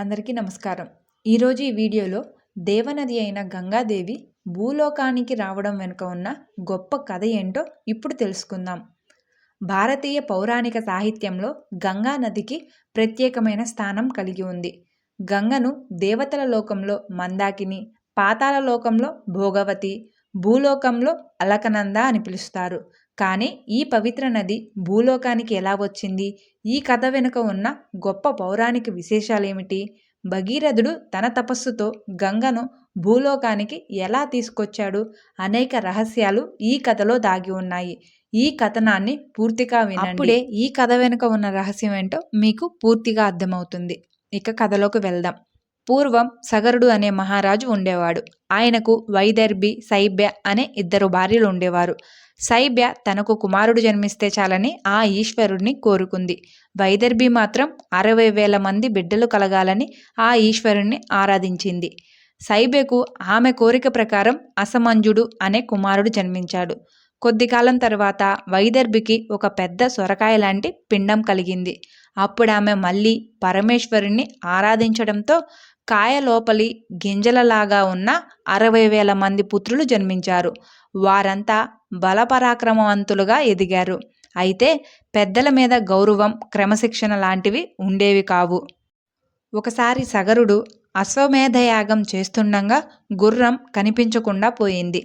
అందరికీ నమస్కారం. ఈరోజు ఈ వీడియోలో దేవనది అయిన గంగాదేవి భూలోకానికి రావడం వెనుక ఉన్న గొప్ప కథ ఏంటో ఇప్పుడు తెలుసుకుందాం. భారతీయ పౌరాణిక సాహిత్యంలో గంగా నదికి ప్రత్యేకమైన స్థానం కలిగి ఉంది. గంగను దేవతల లోకంలో మందాకిని పాతాల లోకంలో భోగవతి భూలోకంలో అలకనంద అని పిలుస్తారు. కానీ ఈ పవిత్ర నది భూలోకానికి ఎలా వచ్చింది? ఈ కథ వెనుక ఉన్న గొప్ప పౌరాణిక విశేషాలేమిటి? భగీరథుడు తన తపస్సుతో గంగను భూలోకానికి ఎలా తీసుకొచ్చాడు? అనేక రహస్యాలు ఈ కథలో దాగి ఉన్నాయి. ఈ కథనాన్ని పూర్తిగా వినండి. అప్పుడే ఈ కథ వెనుక ఉన్న రహస్యం ఏంటో మీకు పూర్తిగా అర్థమవుతుంది. ఇక కథలోకి వెళ్దాం. పూర్వం సగరుడు అనే మహారాజు ఉండేవాడు. ఆయనకు వైదర్భి సైబ్య అనే ఇద్దరు భార్యలు ఉండేవారు. సైబ్య తనకు కుమారుడు జన్మిస్తే చాలని ఆ ఈశ్వరుడిని కోరుకుంది. వైదర్భి మాత్రం అరవై వేల మంది బిడ్డలు కలగాలని ఆ ఈశ్వరుణ్ణి ఆరాధించింది. సైబ్యకు ఆమె కోరిక ప్రకారం అసమంజుడు అనే కుమారుడు జన్మించాడు. కొద్ది కాలం తర్వాత వైదర్భికి ఒక పెద్ద సొరకాయ లాంటి పిండం కలిగింది. అప్పుడు ఆమె మళ్ళీ పరమేశ్వరుణ్ణి ఆరాధించడంతో కాయ లోపలి గింజలలాగా ఉన్న అరవై వేల మంది పుత్రులు జన్మించారు. వారంతా బలపరాక్రమవంతులుగా ఎదిగారు. అయితే పెద్దల మీద గౌరవం క్రమశిక్షణ లాంటివి ఉండేవి కావు. ఒకసారి సగరుడు అశ్వమేధయాగం చేస్తుండగా గుర్రం కనిపించకుండా పోయింది.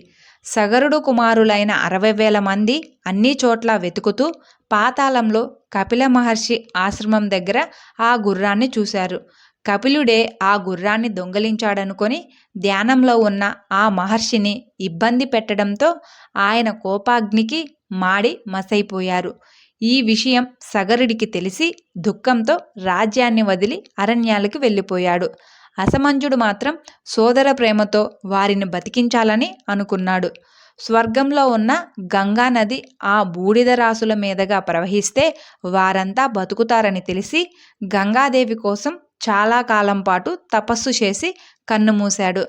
సగరుడు కుమారులైన అరవై వేల మంది అన్ని చోట్ల వెతుకుతూ పాతాళంలో కపిల మహర్షి ఆశ్రమం దగ్గర ఆ గుర్రాన్ని చూశారు. కపిలుడే ఆ గుర్రాన్ని దొంగిలించాడనుకొని ధ్యానంలో ఉన్న ఆ మహర్షిని ఇబ్బంది పెట్టడంతో ఆయన కోపాగ్నికి మాడి మసైపోయారు. ఈ విషయం సగరుడికి తెలిసి దుఃఖంతో రాజ్యాన్ని వదిలి అరణ్యాలకు వెళ్ళిపోయాడు. అసమంజుడు మాత్రం సోదర ప్రేమతో వారిని బతికించాలని అనుకున్నాడు. స్వర్గంలో ఉన్న గంగా నది ఆ బూడిద రాసుల మీదుగా ప్రవహిస్తే వారంతా బతుకుతారని తెలిసి గంగాదేవి కోసం చాలా కాలం పాటు తపస్సు చేసి కన్నుమూశాడు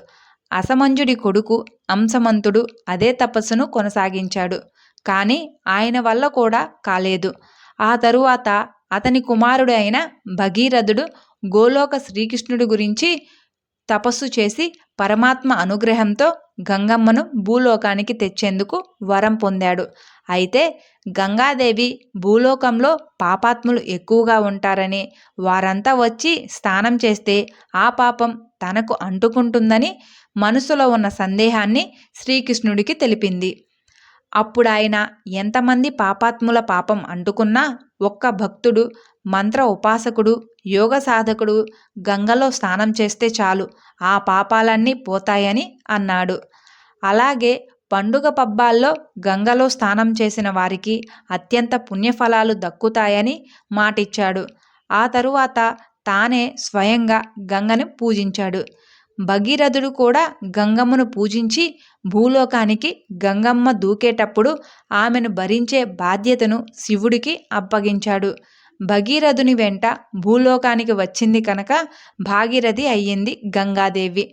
అసమంజుడి కొడుకు అంశమంతుడు అదే తపస్సును కొనసాగించాడు. కానీ ఆయన వల్ల కూడా కాలేదు. ఆ తరువాత అతని కుమారుడు అయిన భగీరథుడు గోలోక శ్రీకృష్ణుడి గురించి తపస్సు చేసి పరమాత్మ అనుగ్రహంతో గంగమ్మను భూలోకానికి తెచ్చేందుకు వరం పొందాడు. అయితే గంగాదేవి భూలోకంలో పాపాత్ములు ఎక్కువగా ఉంటారని వారంతా వచ్చి స్నానం చేస్తే ఆ పాపం తనకు అంటుకుంటుందని మనసులో ఉన్న సందేహాన్ని శ్రీకృష్ణుడికి తెలిపింది. అప్పుడు ఆయన ఎంతమంది పాపాత్ముల పాపం అంటుకున్నా ఒక్క భక్తుడు మంత్ర ఉపాసకుడు యోగ సాధకుడు గంగలో స్నానం చేస్తే చాలు ఆ పాపాలన్నీ పోతాయని అన్నాడు. అలాగే పండుగ పబ్బాల్లో గంగలో స్నానం చేసిన వారికి అత్యంత పుణ్యఫలాలు దక్కుతాయని మాటిచ్చాడు. ఆ తరువాత తానే స్వయంగా గంగను పూజించాడు. భగీరథుడు కూడా గంగమ్మను పూజించి భూలోకానికి గంగమ్మ దూకేటప్పుడు ఆమెను భరించే బాధ్యతను శివుడికి అప్పగించాడు. భగీరథుని వెంట భూలోకానికి వచ్చింది కనుక భాగీరథి అయ్యింది గంగాదేవి.